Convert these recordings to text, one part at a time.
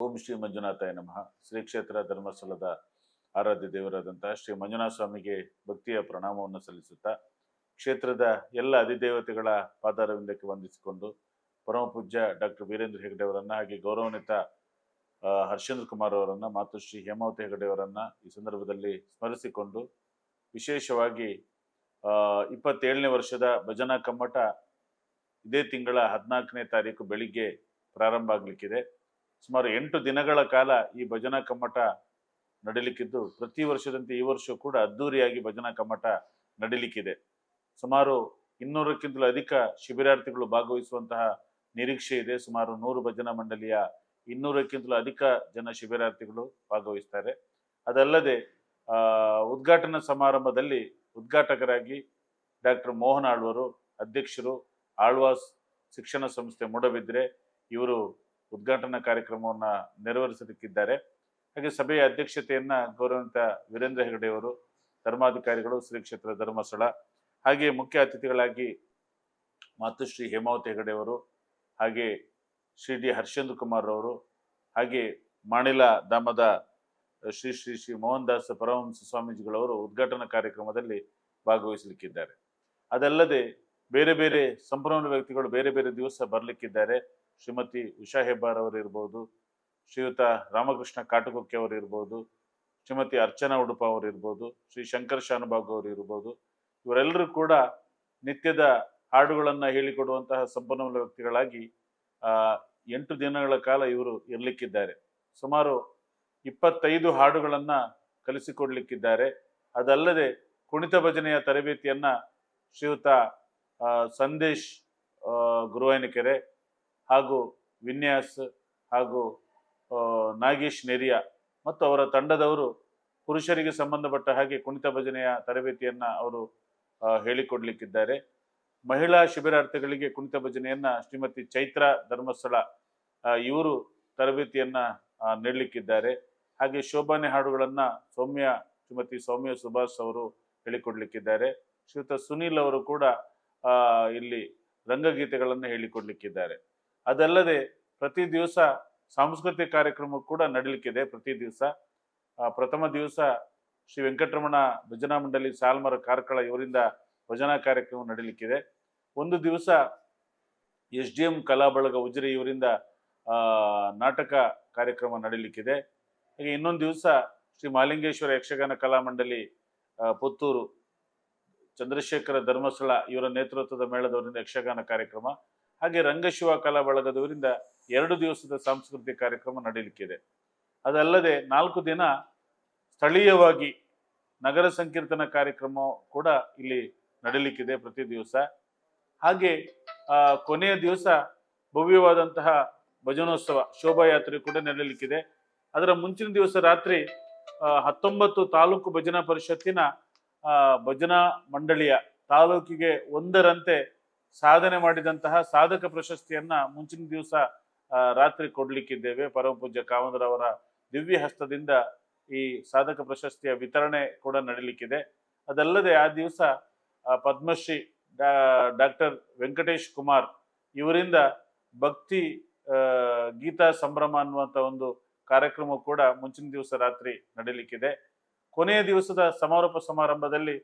ಓಂ ಶ್ರೀ ಮಂಜುನಾಥಾಯ ನಮಃ. ಶ್ರೀ ಕ್ಷೇತ್ರ ಧರ್ಮಸ್ಥಳದ ಆರಾಧ್ಯ ದೇವರಾದಂತಹ ಶ್ರೀ ಮಂಜುನಾಥ ಸ್ವಾಮಿಗೆ ಭಕ್ತಿಯ ಪ್ರಣಾಮವನ್ನು ಸಲ್ಲಿಸುತ್ತಾ ಕ್ಷೇತ್ರದ ಎಲ್ಲ ಅಧಿದೇವತೆಗಳ ಪಾದಾರವಿಂದಕ್ಕೆ ವಂದಿಸಿಕೊಂಡು ಪರಮ ಪೂಜ್ಯ ಡಾಕ್ಟರ್ ವೀರೇಂದ್ರ ಹೆಗಡೆ ಅವರನ್ನ ಹಾಗೆ ಗೌರವಾನ್ವಿತ ಹರ್ಷೇಂದ್ರ ಕುಮಾರ್ ಅವರನ್ನ ಮಾತುಶ್ರೀ ಹೇಮಾವತಿ ಹೆಗಡೆ ಅವರನ್ನ ಈ ಸಂದರ್ಭದಲ್ಲಿ ಸ್ಮರಿಸಿಕೊಂಡು ವಿಶೇಷವಾಗಿ ಇಪ್ಪತ್ತೇಳನೇ ವರ್ಷದ ಭಜನಾ ಕಮ್ಮಟ ಇದೇ ತಿಂಗಳ ಹದಿನಾಲ್ಕನೇ ತಾರೀಕು ಬೆಳಿಗ್ಗೆ ಪ್ರಾರಂಭ ಆಗಲಿಕ್ಕಿದೆ. ಸುಮಾರು ಎಂಟು ದಿನಗಳ ಕಾಲ ಈ ಭಜನಾ ಕಮ್ಮಟ ನಡೀಲಿಕ್ಕಿದ್ದು. ಪ್ರತಿ ವರ್ಷದಂತೆ ಈ ವರ್ಷ ಕೂಡ ಅದ್ದೂರಿಯಾಗಿ ಭಜನಾ ಕಮ್ಮಟ ನಡೀಲಿಕ್ಕಿದೆ. ಸುಮಾರು ಇನ್ನೂರಕ್ಕಿಂತಲೂ ಅಧಿಕ ಶಿಬಿರಾರ್ಥಿಗಳು ಭಾಗವಹಿಸುವಂತಹ ನಿರೀಕ್ಷೆ ಇದೆ. ಸುಮಾರು ನೂರು ಭಜನಾ ಮಂಡಳಿಯ ಇನ್ನೂರಕ್ಕಿಂತಲೂ ಅಧಿಕ ಜನ ಶಿಬಿರಾರ್ಥಿಗಳು ಭಾಗವಹಿಸ್ತಾರೆ. ಅದಲ್ಲದೆ ಉದ್ಘಾಟನಾ ಸಮಾರಂಭದಲ್ಲಿ ಉದ್ಘಾಟಕರಾಗಿ ಡಾಕ್ಟರ್ ಮೋಹನ್ ಆಳ್ವರು, ಅಧ್ಯಕ್ಷರು ಆಳ್ವಾಸ್ ಶಿಕ್ಷಣ ಸಂಸ್ಥೆ ಮೂಡಬಿದ್ರೆ ಇವರು ಉದ್ಘಾಟನಾ ಕಾರ್ಯಕ್ರಮವನ್ನ ನೆರವೇರಿಸಲಿಕ್ಕಿದ್ದಾರೆ. ಹಾಗೆ ಸಭೆಯ ಅಧ್ಯಕ್ಷತೆಯನ್ನ ಗೌರವಂತ ವೀರೇಂದ್ರ ಹೆಗಡೆ ಅವರು, ಧರ್ಮಾಧಿಕಾರಿಗಳು, ಶ್ರೀ ಕ್ಷೇತ್ರ ಧರ್ಮಸ್ಥಳ, ಹಾಗೆ ಮುಖ್ಯ ಅತಿಥಿಗಳಾಗಿ ಮಾತುಶ್ರೀ ಹೇಮಾವತಿ ಹೆಗಡೆ ಅವರು, ಹಾಗೆ ಶ್ರೀ ಡಿ ಹರ್ಷೇಂದ್ರ ಕುಮಾರ್ ಅವರು ಹಾಗೆ ಮಾಣಿಲ ಧಾಮದ ಶ್ರೀ ಶ್ರೀ ಶ್ರೀ ಮೋಹನ್ ದಾಸ್ ಪರಮಹಂಸ ಸ್ವಾಮೀಜಿಗಳವರು ಉದ್ಘಾಟನಾ ಕಾರ್ಯಕ್ರಮದಲ್ಲಿ ಭಾಗವಹಿಸಲಿಕ್ಕಿದ್ದಾರೆ. ಅದಲ್ಲದೆ ಬೇರೆ ಬೇರೆ ಸಂಪನ್ಮೂಲ ವ್ಯಕ್ತಿಗಳು ಬೇರೆ ಬೇರೆ ದಿವಸ ಬರಲಿಕ್ಕಿದ್ದಾರೆ. ಶ್ರೀಮತಿ ಉಷಾ ಹೆಬ್ಬಾರ್ ಅವರು ಇರ್ಬೋದು, ಶ್ರೀಯುತ ರಾಮಕೃಷ್ಣ ಕಾಟಗುಕ್ಕೆ ಅವರು ಇರ್ಬೋದು, ಶ್ರೀಮತಿ ಅರ್ಚನಾ ಉಡುಪ ಅವರು ಇರ್ಬೋದು, ಶ್ರೀ ಶಂಕರ್ ಶಾನುಭಾಗ್ ಅವರು ಇರ್ಬೋದು, ಇವರೆಲ್ಲರೂ ಕೂಡ ನಿತ್ಯದ ಹಾಡುಗಳನ್ನ ಹೇಳಿಕೊಡುವಂತಹ ಸಂಪನ್ಮೂಲ ವ್ಯಕ್ತಿಗಳಾಗಿ ಎಂಟು ದಿನಗಳ ಕಾಲ ಇವರು ಇರಲಿಕ್ಕಿದ್ದಾರೆ. ಸುಮಾರು ಇಪ್ಪತ್ತೈದು ಹಾಡುಗಳನ್ನ ಕಲಿಸಿಕೊಡ್ಲಿಕ್ಕಿದ್ದಾರೆ. ಅದಲ್ಲದೆ ಕುಣಿತ ಭಜನೆಯ ತರಬೇತಿಯನ್ನ ಶ್ರೀಯುತ ಸಂದೇಶ್ ಗುರುವಾಯನಕೆರೆ ಹಾಗೂ ವಿನ್ಯಾಸ್ ಹಾಗೂ ನಾಗೇಶ್ ನೆರಿಯ ಮತ್ತು ಅವರ ತಂಡದವರು ಪುರುಷರಿಗೆ ಸಂಬಂಧಪಟ್ಟ ಹಾಗೆ ಕುಣಿತ ಭಜನೆಯ ತರಬೇತಿಯನ್ನ ಅವರು ಹೇಳಿಕೊಡ್ಲಿಕ್ಕಿದ್ದಾರೆ. ಮಹಿಳಾ ಶಿಬಿರಾರ್ಥಿಗಳಿಗೆ ಕುಣಿತ ಭಜನೆಯನ್ನ ಶ್ರೀಮತಿ ಚೈತ್ರ ಧರ್ಮಸ್ಥಳ ಇವರು ತರಬೇತಿಯನ್ನ ನೀಡಲಿಕ್ಕಿದ್ದಾರೆ. ಹಾಗೆ ಶೋಭಾನೆ ಹಾಡುಗಳನ್ನು ಸೌಮ್ಯ, ಶ್ರೀಮತಿ ಸೌಮ್ಯ ಸುಭಾಷ್ ಅವರು ಹೇಳಿಕೊಡ್ಲಿಕ್ಕಿದ್ದಾರೆ. ಶ್ರೀಯುತ ಸುನೀಲ್ ಅವರು ಕೂಡ ಇಲ್ಲಿ ರಂಗಗೀತೆಗಳನ್ನು ಹೇಳಿಕೊಡ್ಲಿಕ್ಕಿದ್ದಾರೆ. ಅದಲ್ಲದೆ ಪ್ರತಿ ದಿವಸ ಸಾಂಸ್ಕೃತಿಕ ಕಾರ್ಯಕ್ರಮ ಕೂಡ ನಡೀಲಿಕ್ಕಿದೆ ಪ್ರತಿ ದಿವಸ. ಪ್ರಥಮ ದಿವಸ ಶ್ರೀ ವೆಂಕಟರಮಣ ಭಜನಾ ಮಂಡಳಿ ಸಾಲ್ಮರ ಕಾರ್ಕಳ ಇವರಿಂದ ಭಜನಾ ಕಾರ್ಯಕ್ರಮ ನಡೀಲಿಕ್ಕಿದೆ. ಒಂದು ದಿವಸ ಎಸ್ ಡಿ ಎಂ ಕಲಾ ಬಳಗ ಉಜಿರೆ ಇವರಿಂದ ನಾಟಕ ಕಾರ್ಯಕ್ರಮ ನಡೀಲಿಕ್ಕಿದೆ. ಹಾಗೆ ಇನ್ನೊಂದು ದಿವಸ ಶ್ರೀ ಮಾಲಿಂಗೇಶ್ವರ ಯಕ್ಷಗಾನ ಕಲಾ ಮಂಡಳಿ ಪುತ್ತೂರು ಚಂದ್ರಶೇಖರ ಧರ್ಮಸ್ಥಳ ಇವರ ನೇತೃತ್ವದ ಮೇಳದವರಿಂದ ಯಕ್ಷಗಾನ ಕಾರ್ಯಕ್ರಮ. ಹಾಗೆ ರಂಗಶಿವ ಕಲಾ ಬಳಗದವರಿಂದ ಎರಡು ದಿವಸದ ಸಾಂಸ್ಕೃತಿಕ ಕಾರ್ಯಕ್ರಮ ನಡೀಲಿಕ್ಕಿದೆ ಅದಲ್ಲದೆ ನಾಲ್ಕು ದಿನ ಸ್ಥಳೀಯವಾಗಿ ನಗರ ಸಂಕೀರ್ತನ ಕಾರ್ಯಕ್ರಮ ಕೂಡ ಇಲ್ಲಿ ನಡೀಲಿಕ್ಕಿದೆ ಪ್ರತಿ ದಿವಸ. ಹಾಗೆ ಕೊನೆಯ ದಿವಸ ಭವ್ಯವಾದಂತಹ ಭಜನೋತ್ಸವ, ಶೋಭಾಯಾತ್ರೆ ಕೂಡ ನಡೆಯಲಿಕ್ಕಿದೆ ಅದರ ಮುಂಚಿನ ದಿವಸ ರಾತ್ರಿ ಹತ್ತೊಂಬತ್ತು ತಾಲೂಕು ಭಜನಾ ಪರಿಷತ್ತಿನ ಭಜನಾ ಮಂಡಳಿಯ ತಾಲೂಕಿಗೆ ಒಂದರಂತೆ ಸಾಧನೆ ಮಾಡಿದಂತಹ ಸಾಧಕ ಪ್ರಶಸ್ತಿಯನ್ನ ಮುಂಚಿನ ದಿವಸ ರಾತ್ರಿ ಕೊಡ್ಲಿಕ್ಕಿದ್ದೇವೆ. ಪರಮ ಪೂಜ್ಯ ಕಾಮಂದರವರ ದಿವ್ಯ ಹಸ್ತದಿಂದ ಈ ಸಾಧಕ ಪ್ರಶಸ್ತಿಯ ವಿತರಣೆ ಕೂಡ ನಡೀಲಿಕ್ಕಿದೆ. ಅದಲ್ಲದೆ ಆ ದಿವಸ ಪದ್ಮಶ್ರೀ ಡಾಕ್ಟರ್ ವೆಂಕಟೇಶ್ ಕುಮಾರ್ ಇವರಿಂದ ಭಕ್ತಿ ಗೀತಾ ಸಂಭ್ರಮ ಅನ್ನುವಂಥ ಒಂದು ಕಾರ್ಯಕ್ರಮ ಕೂಡ ಮುಂಚಿನ ದಿವಸ ರಾತ್ರಿ ನಡೀಲಿಕ್ಕಿದೆ. ಕೊನೆಯ ದಿವಸದ ಸಮಾರೋಪ ಸಮಾರಂಭದಲ್ಲಿ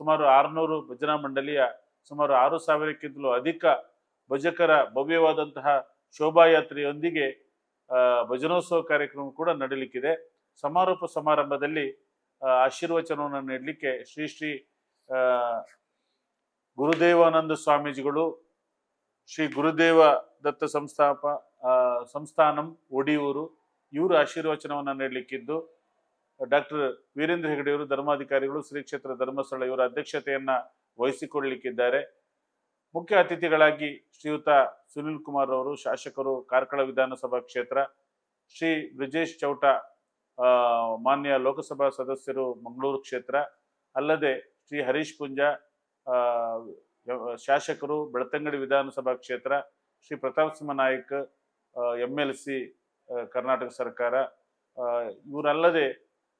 ಸುಮಾರು ಆರುನೂರು ಭಜನಾ ಮಂಡಳಿಯ ಸುಮಾರು ಆರು ಸಾವಿರಕ್ಕಿಂತಲೂ ಅಧಿಕ ಭಜಕರ ಭವ್ಯವಾದಂತಹ ಶೋಭಾಯಾತ್ರೆಯೊಂದಿಗೆ ಭಜನೋತ್ಸವ ಕಾರ್ಯಕ್ರಮ ಕೂಡ ನಡೀಲಿಕ್ಕಿದೆ. ಸಮಾರೋಪ ಸಮಾರಂಭದಲ್ಲಿ ಆಶೀರ್ವಚನವನ್ನು ನೀಡಲಿಕ್ಕೆ ಶ್ರೀ ಶ್ರೀ ಗುರುದೇವಾನಂದ ಸ್ವಾಮೀಜಿಗಳು, ಶ್ರೀ ಗುರುದೇವ ದತ್ತ ಸಂಸ್ಥಾಪ ಸಂಸ್ಥಾನಂ, ಒಡಿಯೂರು, ಇವರು ಆಶೀರ್ವಚನವನ್ನು ನೀಡಲಿಕ್ಕಿದ್ದು. ಡಾಕ್ಟರ್ ವೀರೇಂದ್ರ ಹೆಗಡೆಯವರು ಧರ್ಮಾಧಿಕಾರಿಗಳು ಶ್ರೀ ಕ್ಷೇತ್ರ ಧರ್ಮಸ್ಥಳ ಇವರ ಅಧ್ಯಕ್ಷತೆಯನ್ನ ವಹಿಸಿಕೊಳ್ಳಲಿಕ್ಕಿದ್ದಾರೆ. ಮುಖ್ಯ ಅತಿಥಿಗಳಾಗಿ ಶ್ರೀಯುತ ಸುನಿಲ್ ಕುಮಾರ್ ಅವರು, ಶಾಸಕರು, ಕಾರ್ಕಳ ವಿಧಾನಸಭಾ ಕ್ಷೇತ್ರ, ಶ್ರೀ ಬ್ರಿಜೇಶ್ ಚೌಟ ಮಾನ್ಯ ಲೋಕಸಭಾ ಸದಸ್ಯರು ಮಂಗಳೂರು ಕ್ಷೇತ್ರ, ಅಲ್ಲದೆ ಶ್ರೀ ಹರೀಶ್ ಪುಂಜ ಶಾಸಕರು ಬೆಳ್ತಂಗಡಿ ವಿಧಾನಸಭಾ ಕ್ಷೇತ್ರ, Shri Pratap Simha Nayak M L C Karnataka ಸರ್ಕಾರ ಇವರಲ್ಲದೆ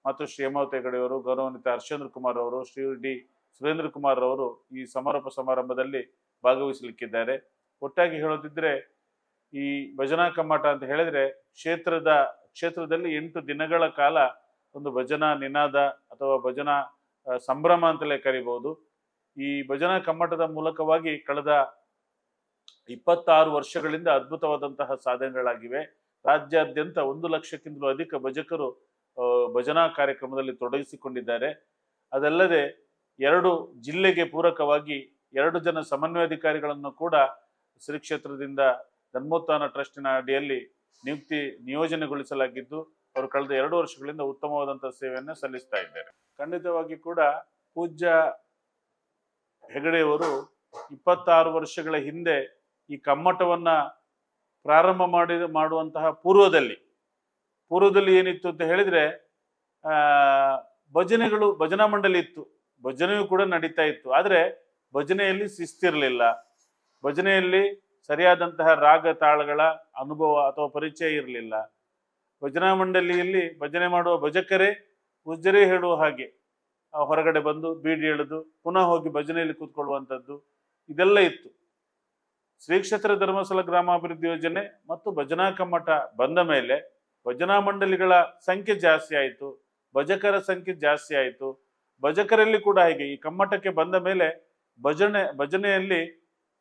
ಮತ್ತು ಶ್ರೀ ಹೇಮಾವತಿ ಹೆಗಡೆಯವರು, ಗೌರವಾನ್ವಿತ ಹರ್ಷೇಂದ್ರ ಕುಮಾರ್ ಅವರು, ಶ್ರೀ ಡಿ ಸುರೇಂದ್ರ ಕುಮಾರ್ ಅವರು ಈ ಸಮಾರೋಪ ಸಮಾರಂಭದಲ್ಲಿ ಭಾಗವಹಿಸಲಿಕ್ಕಿದ್ದಾರೆ. ಒಟ್ಟಾಗಿ ಹೇಳೋದಿದ್ರೆ, ಈ ಭಜನಾ ಕಮ್ಮಟ ಅಂತ ಹೇಳಿದ್ರೆ ಕ್ಷೇತ್ರದ, ಕ್ಷೇತ್ರದಲ್ಲಿ ಎಂಟು ದಿನಗಳ ಕಾಲ ಒಂದು ಭಜನಾ ನಿನಾದ ಅಥವಾ ಭಜನಾ ಸಂಭ್ರಮ ಅಂತಲೇ ಕರಿಬಹುದು. ಈ ಭಜನಾ ಕಮ್ಮಟದ ಮೂಲಕವಾಗಿ ಕಳೆದ ಇಪ್ಪತ್ತಾರು ವರ್ಷಗಳಿಂದ ಅದ್ಭುತವಾದಂತಹ ಸಾಧನೆಗಳಾಗಿವೆ. ರಾಜ್ಯಾದ್ಯಂತ ಒಂದು ಲಕ್ಷಕ್ಕಿಂತಲೂ ಅಧಿಕ ಭಜಕರು ಭಜನಾ ಕಾರ್ಯಕ್ರಮದಲ್ಲಿ ತೊಡಗಿಸಿಕೊಂಡಿದ್ದಾರೆ. ಅದಲ್ಲದೆ ಎರಡು ಜಿಲ್ಲೆಗೆ ಪೂರಕವಾಗಿ ಎರಡು ಜನ ಸಮನ್ವಯಾಧಿಕಾರಿಗಳನ್ನು ಕೂಡ ಶ್ರೀ ಕ್ಷೇತ್ರದಿಂದ ಧರ್ಮೋತ್ಥಾನ ಟ್ರಸ್ಟಿನ ಅಡಿಯಲ್ಲಿ ನಿಯುಕ್ತಿ ನಿಯೋಜನೆಗೊಳಿಸಲಾಗಿದ್ದು, ಅವರು ಕಳೆದ ಎರಡು ವರ್ಷಗಳಿಂದ ಉತ್ತಮವಾದಂತಹ ಸೇವೆಯನ್ನು ಸಲ್ಲಿಸ್ತಾ ಇದ್ದಾರೆ. ಖಂಡಿತವಾಗಿ ಕೂಡ ಪೂಜ್ಯ ಹೆಗಡೆಯವರು ಇಪ್ಪತ್ತಾರು ವರ್ಷಗಳ ಹಿಂದೆ ಈ ಕಮ್ಮಟವನ್ನ ಪ್ರಾರಂಭ ಮಾಡಿ, ಮಾಡುವಂತಹ ಪೂರ್ವದಲ್ಲಿ ಪೂರ್ವದಲ್ಲಿ ಏನಿತ್ತು ಅಂತ ಹೇಳಿದ್ರೆ ಭಜನೆಗಳು ಭಜನಾ ಮಂಡಳಿ ಇತ್ತು. ಭಜನೆಯೂ ಕೂಡ ನಡೀತಾ ಇತ್ತು. ಆದರೆ ಭಜನೆಯಲ್ಲಿ ಶಿಸ್ತಿರಲಿಲ್ಲ. ಭಜನೆಯಲ್ಲಿ ಸರಿಯಾದಂತಹ ರಾಗ ತಾಳಗಳ ಅನುಭವ ಅಥವಾ ಪರಿಚಯ ಇರಲಿಲ್ಲ. ಭಜನಾ ಮಂಡಳಿಯಲ್ಲಿ ಭಜನೆ ಮಾಡುವ ಭಜಕರೇ ಪೂಜ್ಯರೇ ಹೇಳುವ ಹಾಗೆ ಹೊರಗಡೆ ಬಂದು ಬೀಡಿ ಎಳೆದು ಪುನಃ ಹೋಗಿ ಭಜನೆಯಲ್ಲಿ ಕೂತ್ಕೊಳ್ಳುವಂಥದ್ದು ಇದೆಲ್ಲ ಇತ್ತು. ಶ್ರೀ ಕ್ಷೇತ್ರ ಧರ್ಮಸ್ಥಳ ಗ್ರಾಮಾಭಿವೃದ್ಧಿ ಯೋಜನೆ ಮತ್ತು ಭಜನಾ ಕಮ್ಮಟ ಬಂದ ಮೇಲೆ ಭಜನಾ ಮಂಡಳಿಗಳ ಸಂಖ್ಯೆ ಜಾಸ್ತಿ ಆಯಿತು. ಭಜಕರ ಸಂಖ್ಯೆ ಜಾಸ್ತಿ ಆಯಿತು. ಭಜಕರಲ್ಲಿ ಕೂಡ ಹಾಗೆ. ಈ ಕಮ್ಮಟಕ್ಕೆ ಬಂದ ಮೇಲೆ ಭಜನೆ, ಭಜನೆಯಲ್ಲಿ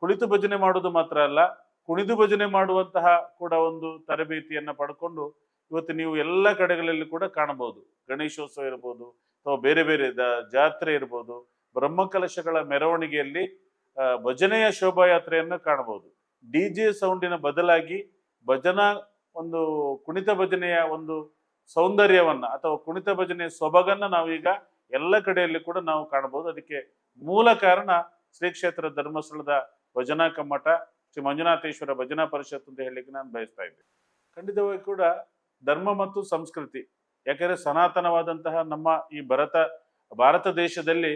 ಕುಳಿತು ಭಜನೆ ಮಾಡುವುದು ಮಾತ್ರ ಅಲ್ಲ, ಕುಣಿದು ಭಜನೆ ಮಾಡುವಂತಹ ಕೂಡ ಒಂದು ತರಬೇತಿಯನ್ನು ಪಡ್ಕೊಂಡು ಇವತ್ತು ನೀವು ಎಲ್ಲ ಕಡೆಗಳಲ್ಲಿ ಕೂಡ ಕಾಣಬಹುದು. ಗಣೇಶೋತ್ಸವ ಇರ್ಬೋದು, ಅಥವಾ ಬೇರೆ ಬೇರೆ ಜಾತ್ರೆ ಇರ್ಬೋದು, ಬ್ರಹ್ಮಕಲಶಗಳ ಮೆರವಣಿಗೆಯಲ್ಲಿ ಭಜನೆಯ ಶೋಭಾಯಾತ್ರೆಯನ್ನು ಕಾಣಬಹುದು. ಡಿ ಜೆ ಸೌಂಡಿನ ಬದಲಾಗಿ ಭಜನಾ ಒಂದು ಕುಣಿತ ಭಜನೆಯ ಒಂದು ಸೌಂದರ್ಯವನ್ನು ಅಥವಾ ಕುಣಿತ ಭಜನೆಯ ಸೊಬಗನ್ನ ನಾವೀಗ ಎಲ್ಲ ಕಡೆಯಲ್ಲಿ ಕೂಡ ನಾವು ಕಾಣಬಹುದು. ಅದಕ್ಕೆ ಮೂಲ ಕಾರಣ ಶ್ರೀ ಕ್ಷೇತ್ರ ಧರ್ಮಸ್ಥಳದ ಭಜನಾ ಕಮ್ಮಟ, ಶ್ರೀ ಮಂಜುನಾಥೇಶ್ವರ ಭಜನಾ ಪರಿಷತ್ ಅಂತ ಹೇಳಲಿಕ್ಕೆ ನಾನು ಬಯಸ್ತಾ ಇದ್ದೆ ಖಂಡಿತವಾಗಿ ಕೂಡ ಧರ್ಮ ಮತ್ತು ಸಂಸ್ಕೃತಿ, ಯಾಕಂದ್ರೆ ಸನಾತನವಾದಂತಹ ನಮ್ಮ ಈ ಭರತ, ಭಾರತ ದೇಶದಲ್ಲಿ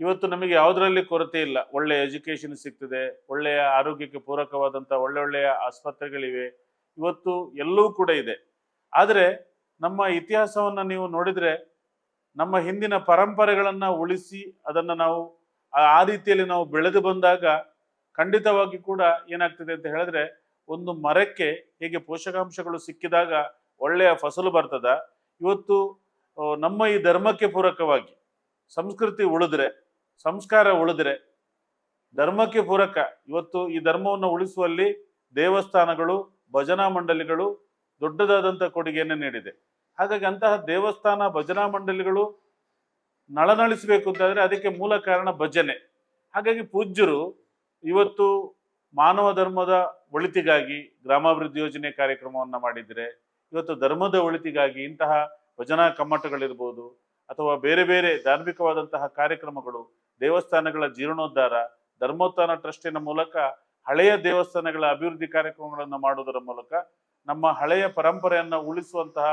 ಇವತ್ತು ನಮಗೆ ಯಾವುದರಲ್ಲಿ ಕೊರತೆ ಇಲ್ಲ. ಒಳ್ಳೆಯ ಎಜುಕೇಶನ್ ಸಿಗ್ತದೆ, ಒಳ್ಳೆಯ ಆರೋಗ್ಯಕ್ಕೆ ಪೂರಕವಾದಂಥ ಒಳ್ಳೆ ಒಳ್ಳೆಯ ಆಸ್ಪತ್ರೆಗಳಿವೆ, ಇವತ್ತು ಎಲ್ಲವೂ ಕೂಡ ಇದೆ. ಆದರೆ ನಮ್ಮ ಇತಿಹಾಸವನ್ನ ನೀವು ನೋಡಿದ್ರೆ ನಮ್ಮ ಹಿಂದಿನ ಪರಂಪರೆಗಳನ್ನು ಉಳಿಸಿ ಅದನ್ನ ನಾವು ಆ- ರೀತಿಯಲ್ಲಿ ನಾವು ಬೆಳೆದು ಬಂದಾಗ ಖಂಡಿತವಾಗಿ ಕೂಡ ಏನಾಗ್ತದೆ ಅಂತ ಹೇಳಿದ್ರೆ ಒಂದು ಮರಕ್ಕೆ ಹೇಗೆ ಪೋಷಕಾಂಶಗಳು ಸಿಕ್ಕಿದಾಗ ಒಳ್ಳೆಯ ಫಸಲು ಬರ್ತದ. ಇವತ್ತು ನಮ್ಮ ಈ ಧರ್ಮಕ್ಕೆ ಪೂರಕವಾಗಿ ಸಂಸ್ಕೃತಿ ಉಳಿದ್ರೆ, ಸಂಸ್ಕಾರ ಉಳಿದ್ರೆ ಧರ್ಮಕ್ಕೆ ಪೂರಕ ಇವತ್ತು ಈ ಧರ್ಮವನ್ನು ಉಳಿಸುವಲ್ಲಿ ದೇವಸ್ಥಾನಗಳು, ಭಜನಾ ಮಂಡಳಿಗಳು ದೊಡ್ಡದಾದಂಥ ಕೊಡುಗೆಯನ್ನು ನೀಡಿದೆ. ಹಾಗಾಗಿ ಅಂತಹ ದೇವಸ್ಥಾನ, ಭಜನಾ ಮಂಡಳಿಗಳು ನಳನಳಿಸಬೇಕು ಅಂತಂದರೆ ಅದಕ್ಕೆ ಮೂಲ ಕಾರಣ ಭಜನೆ. ಹಾಗಾಗಿ ಪೂಜ್ಯರು ಇವತ್ತು ಮಾನವ ಧರ್ಮದ ಒಳಿತಿಗಾಗಿ ಗ್ರಾಮಾಭಿವೃದ್ಧಿ ಯೋಜನೆ ಕಾರ್ಯಕ್ರಮವನ್ನು ಮಾಡಿದ್ರೆ, ಇವತ್ತು ಧರ್ಮದ ಒಳಿತಿಗಾಗಿ ಇಂತಹ ಭಜನಾ ಕಮ್ಮಟಗಳಿರ್ಬೋದು ಅಥವಾ ಬೇರೆ ಬೇರೆ ಧಾರ್ಮಿಕವಾದಂತಹ ಕಾರ್ಯಕ್ರಮಗಳು, ದೇವಸ್ಥಾನಗಳ ಜೀರ್ಣೋದ್ಧಾರ ಧರ್ಮೋತ್ಥಾನ ಟ್ರಸ್ಟಿನ ಮೂಲಕ ಹಳೆಯ ದೇವಸ್ಥಾನಗಳ ಅಭಿವೃದ್ಧಿ ಕಾರ್ಯಕ್ರಮಗಳನ್ನು ಮಾಡುವುದರ ಮೂಲಕ ನಮ್ಮ ಹಳೆಯ ಪರಂಪರೆಯನ್ನು ಉಳಿಸುವಂತಹ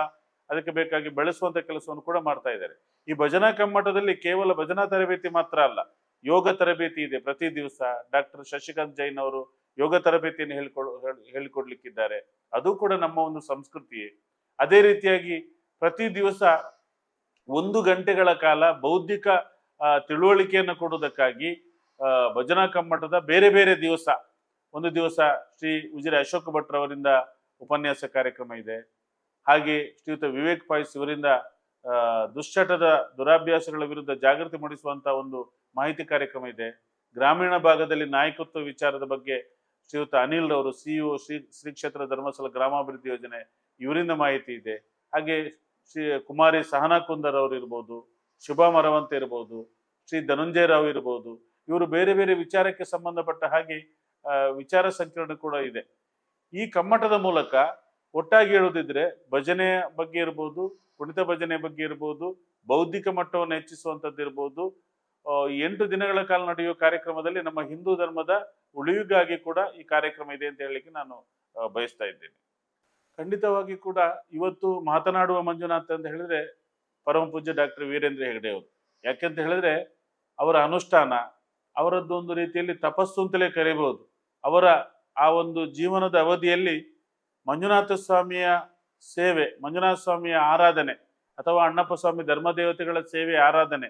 ಅದಕ್ಕೆ ಬೇಕಾಗಿ ಬೆಳೆಸುವಂತ ಕೆಲಸವನ್ನು ಕೂಡ ಮಾಡ್ತಾ ಇದ್ದಾರೆ. ಈ ಭಜನಾ ಕಮ್ಮಟದಲ್ಲಿ ಕೇವಲ ಭಜನಾ ತರಬೇತಿ ಮಾತ್ರ ಅಲ್ಲ, ಯೋಗ ತರಬೇತಿ ಇದೆ. ಪ್ರತಿ ದಿವಸ ಡಾಕ್ಟರ್ ಶಶಿಕಾಂತ್ ಜೈನ್ ಅವರು ಯೋಗ ತರಬೇತಿಯನ್ನು ಹೇಳ್ಕೊಡ್ ಹೇಳ್- ಹೇಳಿಕೊಡ್ಲಿಕ್ಕಿದ್ದಾರೆ. ಅದು ಕೂಡ ನಮ್ಮ ಒಂದು ಸಂಸ್ಕೃತಿಯೇ. ಅದೇ ರೀತಿಯಾಗಿ ಪ್ರತಿ ದಿವಸ ಒಂದು ಗಂಟೆಗಳ ಕಾಲ ಬೌದ್ಧಿಕ ತಿಳುವಳಿಕೆಯನ್ನು ಕೊಡುವುದಕ್ಕಾಗಿ ಭಜನಾ ಕಮ್ಮಟದ ಬೇರೆ ಬೇರೆ ದಿವಸ. ಒಂದು ದಿವಸ ಶ್ರೀ ಉಜಿರೆ ಅಶೋಕ ಭಟ್ರವರಿಂದ ಉಪನ್ಯಾಸ ಕಾರ್ಯಕ್ರಮ ಇದೆ. ಹಾಗೆ ಶ್ರೀಯುತ ವಿವೇಕ್ ಪಾಯ್ಸ್ ಇವರಿಂದ ದುಶ್ಚಟದ ದುರಾಭ್ಯಾಸಗಳ ವಿರುದ್ಧ ಜಾಗೃತಿ ಮೂಡಿಸುವಂತ ಒಂದು ಮಾಹಿತಿ ಕಾರ್ಯಕ್ರಮ ಇದೆ. ಗ್ರಾಮೀಣ ಭಾಗದಲ್ಲಿ ನಾಯಕತ್ವ ವಿಚಾರದ ಬಗ್ಗೆ ಶ್ರೀಯುತ ಅನಿಲ್ ರವರು, ಸಿಇಒ ಶ್ರೀ ಶ್ರೀ ಕ್ಷೇತ್ರ ಧರ್ಮಸ್ಥಳ ಗ್ರಾಮಾಭಿವೃದ್ಧಿ ಯೋಜನೆ ಇವರಿಂದ ಮಾಹಿತಿ ಇದೆ. ಹಾಗೆ ಶ್ರೀ ಕುಮಾರಿ ಸಹನಾ ಕುಂದರ್ ಅವರು ಇರ್ಬೋದು, ಶುಭಾ ಮರವಂತ ಇರ್ಬೋದು, ಶ್ರೀ ಧನಂಜಯ ರಾವ್ ಇರ್ಬೋದು, ಇವರು ಬೇರೆ ಬೇರೆ ವಿಚಾರಕ್ಕೆ ಸಂಬಂಧಪಟ್ಟ ಹಾಗೆ ವಿಚಾರ ಸಂಕಿರಣ ಕೂಡ ಇದೆ. ಈ ಕಮ್ಮಟದ ಮೂಲಕ ಒಟ್ಟಾಗಿ ಹೇಳೋದಿದ್ರೆ ಭಜನೆಯ ಬಗ್ಗೆ ಇರ್ಬೋದು ಕುಣಿತ ಭಜನೆ ಬಗ್ಗೆ ಇರ್ಬೋದು, ಬೌದ್ಧಿಕ ಮಟ್ಟವನ್ನು ಹೆಚ್ಚಿಸುವಂಥದ್ದು ಇರ್ಬೋದು. ಎಂಟು ದಿನಗಳ ಕಾಲ ನಡೆಯುವ ಕಾರ್ಯಕ್ರಮದಲ್ಲಿ ನಮ್ಮ ಹಿಂದೂ ಧರ್ಮದ ಉಳಿವಿಗಾಗಿ ಕೂಡ ಈ ಕಾರ್ಯಕ್ರಮ ಇದೆ ಅಂತ ಹೇಳಲಿಕ್ಕೆ ನಾನು ಬಯಸ್ತಾ ಇದ್ದೇನೆ. ಖಂಡಿತವಾಗಿ ಕೂಡ ಇವತ್ತು ಮಾತನಾಡುವ ಮಂಜುನಾಥ್ ಅಂತ ಹೇಳಿದ್ರೆ ಪರಮ ಪೂಜ್ಯ ಡಾಕ್ಟರ್ ವೀರೇಂದ್ರ ಹೆಗಡೆ ಅವರು. ಯಾಕೆಂತ ಹೇಳಿದ್ರೆ ಅವರ ಅನುಷ್ಠಾನ ಅವರದ್ದು ಒಂದು ರೀತಿಯಲ್ಲಿ ತಪಸ್ಸು ಅಂತಲೇ ಕರೀಬಹುದು. ಅವರ ಆ ಒಂದು ಜೀವನದ ಅವಧಿಯಲ್ಲಿ ಮಂಜುನಾಥ ಸ್ವಾಮಿಯ ಸೇವೆ ಮಂಜುನಾಥ ಸ್ವಾಮಿಯ ಆರಾಧನೆ ಅಥವಾ ಅಣ್ಣಪ್ಪ ಸ್ವಾಮಿ ಧರ್ಮದೇವತೆಗಳ ಸೇವೆ, ಆರಾಧನೆ,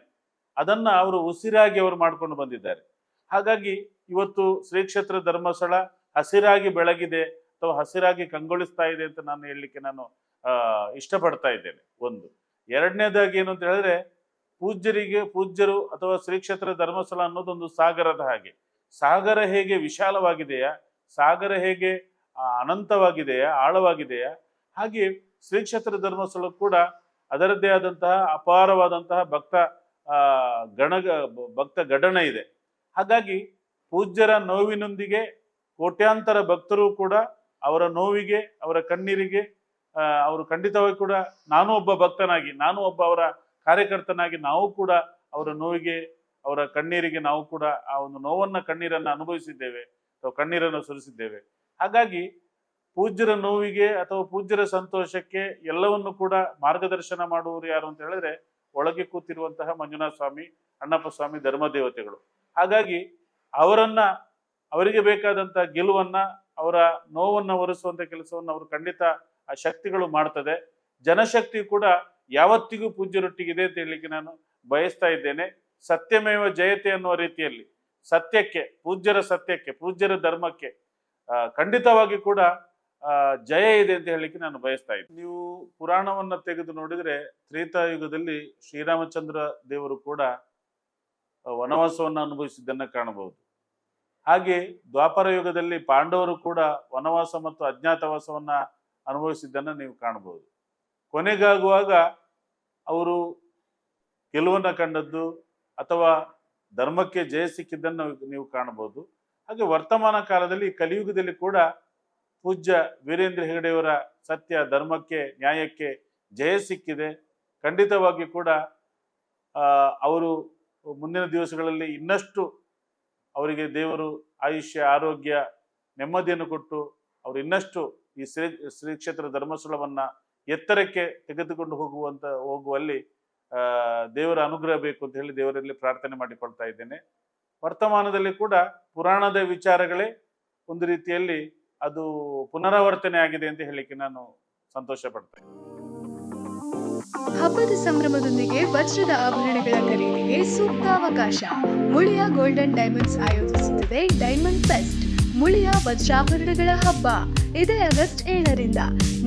ಅದನ್ನ ಅವರು ಉಸಿರಾಗಿ ಅವರು ಮಾಡ್ಕೊಂಡು ಬಂದಿದ್ದಾರೆ. ಹಾಗಾಗಿ ಇವತ್ತು ಶ್ರೀ ಕ್ಷೇತ್ರ ಧರ್ಮಸ್ಥಳ ಹಸಿರಾಗಿ ಬೆಳಗಿದೆ ಅಥವಾ ಹಸಿರಾಗಿ ಕಂಗೊಳಿಸ್ತಾ ಇದೆ ಅಂತ ನಾನು ಹೇಳಲಿಕ್ಕೆ ನಾನು ಇಷ್ಟಪಡ್ತಾ ಇದ್ದೇನೆ. ಒಂದು. ಎರಡನೇದಾಗಿ ಏನು ಅಂತ ಹೇಳಿದ್ರೆ ಪೂಜ್ಯರಿಗೆ, ಪೂಜ್ಯರು ಅಥವಾ ಶ್ರೀ ಕ್ಷೇತ್ರ ಧರ್ಮಸ್ಥಳ ಅನ್ನೋದೊಂದು ಸಾಗರದ ಹಾಗೆ. ಸಾಗರ ಹೇಗೆ ವಿಶಾಲವಾಗಿದೆಯಾ? ಸಾಗರ ಹೇಗೆ ಅನಂತವಾಗಿದೆಯಾ ಆಳವಾಗಿದೆಯಾ ಹಾಗೆ ಶ್ರೀ ಕ್ಷೇತ್ರ ಧರ್ಮಸ್ಥಳ ಕೂಡ ಅದರದ್ದೇ ಆದಂತಹ ಅಪಾರವಾದಂತಹ ಭಕ್ತ ಗಣ ಭಕ್ತ ಘಟನೆ ಇದೆ. ಹಾಗಾಗಿ ಪೂಜ್ಯರ ನೋವಿನೊಂದಿಗೆ ಕೋಟ್ಯಾಂತರ ಭಕ್ತರು ಕೂಡ ಅವರ ನೋವಿಗೆ, ಅವರ ಕಣ್ಣೀರಿಗೆ ಅವರು ಖಂಡಿತವಾಗಿ ಕೂಡ ನಾನು ಒಬ್ಬ ಭಕ್ತನಾಗಿ, ನಾನು ಒಬ್ಬ ಅವರ ಕಾರ್ಯಕರ್ತನಾಗಿ ನಾವು ಕೂಡ ಅವರ ನೋವಿಗೆ, ಅವರ ಕಣ್ಣೀರಿಗೆ ನಾವು ಕೂಡ ಆ ಒಂದು ನೋವನ್ನ, ಕಣ್ಣೀರನ್ನು ಅನುಭವಿಸಿದ್ದೇವೆ, ಅಥವಾ ಕಣ್ಣೀರನ್ನು ಸುರಿಸಿದ್ದೇವೆ. ಹಾಗಾಗಿ ಪೂಜ್ಯರ ನೋವಿಗೆ ಅಥವಾ ಪೂಜ್ಯರ ಸಂತೋಷಕ್ಕೆ ಎಲ್ಲವನ್ನು ಕೂಡ ಮಾರ್ಗದರ್ಶನ ಮಾಡುವವರು ಯಾರು ಅಂತ ಹೇಳಿದ್ರೆ ಒಳಗೆ ಕೂತಿರುವಂತಹ ಮಂಜುನಾಥ ಸ್ವಾಮಿ, ಅಣ್ಣಪ್ಪ ಸ್ವಾಮಿ ಧರ್ಮದೇವತೆಗಳು. ಹಾಗಾಗಿ ಅವರನ್ನ, ಅವರಿಗೆ ಬೇಕಾದಂತಹ ಗೆಲುವನ್ನ, ಅವರ ನೋವನ್ನ ಒರೆಸುವಂತ ಕೆಲಸವನ್ನು ಅವರು ಖಂಡಿತ ಆ ಶಕ್ತಿಗಳು ಮಾಡ್ತದೆ. ಜನಶಕ್ತಿ ಕೂಡ ಯಾವತ್ತಿಗೂ ಪೂಜ್ಯರೊಟ್ಟಿಗಿದೆ ಅಂತ ಹೇಳಲಿಕ್ಕೆ ನಾನು ಬಯಸ್ತಾ ಇದ್ದೇನೆ. ಸತ್ಯಮೇವ ಜಯತೆ ಅನ್ನುವ ರೀತಿಯಲ್ಲಿ ಸತ್ಯಕ್ಕೆ, ಪೂಜ್ಯರ ಸತ್ಯಕ್ಕೆ, ಪೂಜ್ಯರ ಧರ್ಮಕ್ಕೆ ಖಂಡಿತವಾಗಿ ಕೂಡ ಜಯ ಇದೆ ಅಂತ ಹೇಳಲಿಕ್ಕೆ ನಾನು ಬಯಸ್ತಾ ಇದ್ದೆ ನೀವು ಪುರಾಣವನ್ನ ತೆಗೆದು ನೋಡಿದ್ರೆ ತ್ರೇತಾಯುಗದಲ್ಲಿ ಶ್ರೀರಾಮಚಂದ್ರ ದೇವರು ಕೂಡ ವನವಾಸವನ್ನು ಅನುಭವಿಸಿದ್ದನ್ನ ಕಾಣಬಹುದು. ಹಾಗೆ ದ್ವಾಪರ ಯುಗದಲ್ಲಿ ಪಾಂಡವರು ಕೂಡ ವನವಾಸ ಮತ್ತು ಅಜ್ಞಾತವಾಸವನ್ನ ಅನುಭವಿಸಿದ್ದನ್ನ ನೀವು ಕಾಣಬಹುದು. ಕೊನೆಗಾಗುವಾಗ ಅವರು ಗೆಲುವನ್ನ ಕಂಡದ್ದು ಅಥವಾ ಧರ್ಮಕ್ಕೆ ಜಯ ಸಿಕ್ಕಿದ್ದನ್ನು ನೀವು ಕಾಣಬಹುದು. ಹಾಗೆ ವರ್ತಮಾನ ಕಾಲದಲ್ಲಿ, ಕಲಿಯುಗದಲ್ಲಿ ಕೂಡ ಪೂಜ್ಯ ವೀರೇಂದ್ರ ಹೆಗಡೆಯವರ ಸತ್ಯ, ಧರ್ಮಕ್ಕೆ, ನ್ಯಾಯಕ್ಕೆ ಜಯ ಸಿಕ್ಕಿದೆ. ಖಂಡಿತವಾಗಿ ಕೂಡ ಅವರು ಮುಂದಿನ ದಿವಸಗಳಲ್ಲಿ ಇನ್ನಷ್ಟು ಅವರಿಗೆ ದೇವರು ಆಯುಷ್ಯ, ಆರೋಗ್ಯ, ನೆಮ್ಮದಿಯನ್ನು ಕೊಟ್ಟು ಅವರು ಇನ್ನಷ್ಟು ಈ ಶ್ರೀ ಶ್ರೀ ಕ್ಷೇತ್ರ ಧರ್ಮಸ್ಥಳವನ್ನ ಎತ್ತರಕ್ಕೆ ತೆಗೆದುಕೊಂಡು ಹೋಗುವಂತ, ಹೋಗುವಲ್ಲಿ ದೇವರ ಅನುಗ್ರಹ ಬೇಕು ಅಂತ ಹೇಳಿ ದೇವರಲ್ಲಿ ಪ್ರಾರ್ಥನೆ ಮಾಡಿಕೊಳ್ತಾ ಇದ್ದೇನೆ. ವರ್ತಮಾನದಲ್ಲಿ ಕೂಡ ಪುರಾಣದ ವಿಚಾರಗಳೇ ಒಂದು ರೀತಿಯಲ್ಲಿ ಅದು ಪುನರಾವರ್ತನೆ ಆಗಿದೆ ಅಂತ ಹೇಳಲಿಕ್ಕೆ ನಾನು ಸಂತೋಷ ಪಡ್ತೇನೆ. ಹಬ್ಬದ ಸಂಭ್ರಮದೊಂದಿಗೆ ವಜ್ರದ ಆಭರಣಗಳ ಖರೀದಿಗೆ ಸೂಕ್ತ ಅವಕಾಶ. ಮುಳಿಯ ಗೋಲ್ಡನ್ ಡೈಮಂಡ್ಸ್ ಆಯೋಜಿಸುತ್ತಿದೆ ಡೈಮಂಡ್ ಫೆಸ್ಟ್ ಮುಳಿಯ ವಜ್ರಾಭರಣಗಳ ಹಬ್ಬ. ಇದೇ ಆಗಸ್ಟ್ ಏಳರಿಂದ.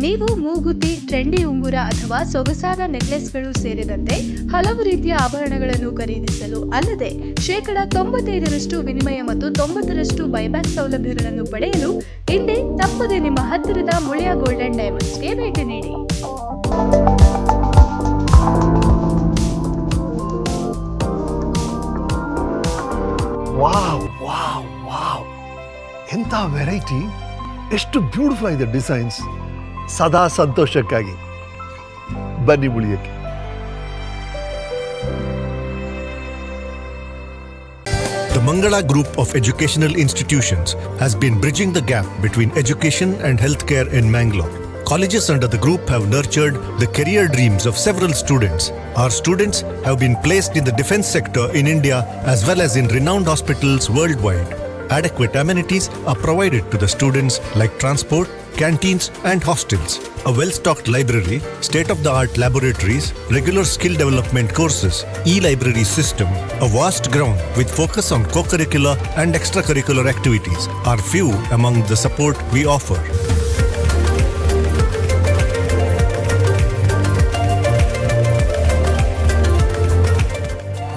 ನೀವು ಮೂಗುತಿ ಟ್ರೆಂಡಿ ಉಂಗುರ ಅಥವಾ ಸೊಗಸಾದ ನೆಕ್ಲೆಸ್ಗಳು ಸೇರಿದಂತೆ ಹಲವು ರೀತಿಯ ಆಭರಣಗಳನ್ನು ಖರೀದಿಸಲು ಅಲ್ಲದೆ ಶೇಕಡ ತೊಂಬತ್ತೈದರಷ್ಟು ವಿನಿಮಯ ಮತ್ತು ತೊಂಬತ್ತರಷ್ಟು ಬೈಬ್ಯಾಕ್ ಸೌಲಭ್ಯಗಳನ್ನು ಪಡೆಯಲು ಇಂದೇ ತಪ್ಪದೆ ನಿಮ್ಮ ಹತ್ತಿರದ ಮುಳಿಯ ಗೋಲ್ಡನ್ ಡೈಮಂಡ್ಸ್ಗೆ ಭೇಟಿ ನೀಡಿ. ವಾವ್ ಎಂಥ ವೆರೈಟಿ ಎಷ್ಟು ಬ್ಯೂಟಿಫುಲ್ ಆಗಿದೆ ಡಿಸೈನ್ಸ್ ಸದಾ ಸಂತೋಷಕ್ಕಾಗಿ ಬನ್ನಿ ಮುಳಿಯಕ್ಕೆ The Mangala Group of Educational Institutions has been bridging the gap between education and healthcare in Mangalore. Colleges under the group have nurtured the career dreams of several students. Our students have been placed in the defense sector in India as well as in renowned hospitals worldwide. Adequate amenities are provided to the students like transport, canteens, and hostels. A well stocked library, state of the art laboratories, regular skill development courses, e library system, a vast ground with focus on co curricular and extracurricular activities are few among the support we offer.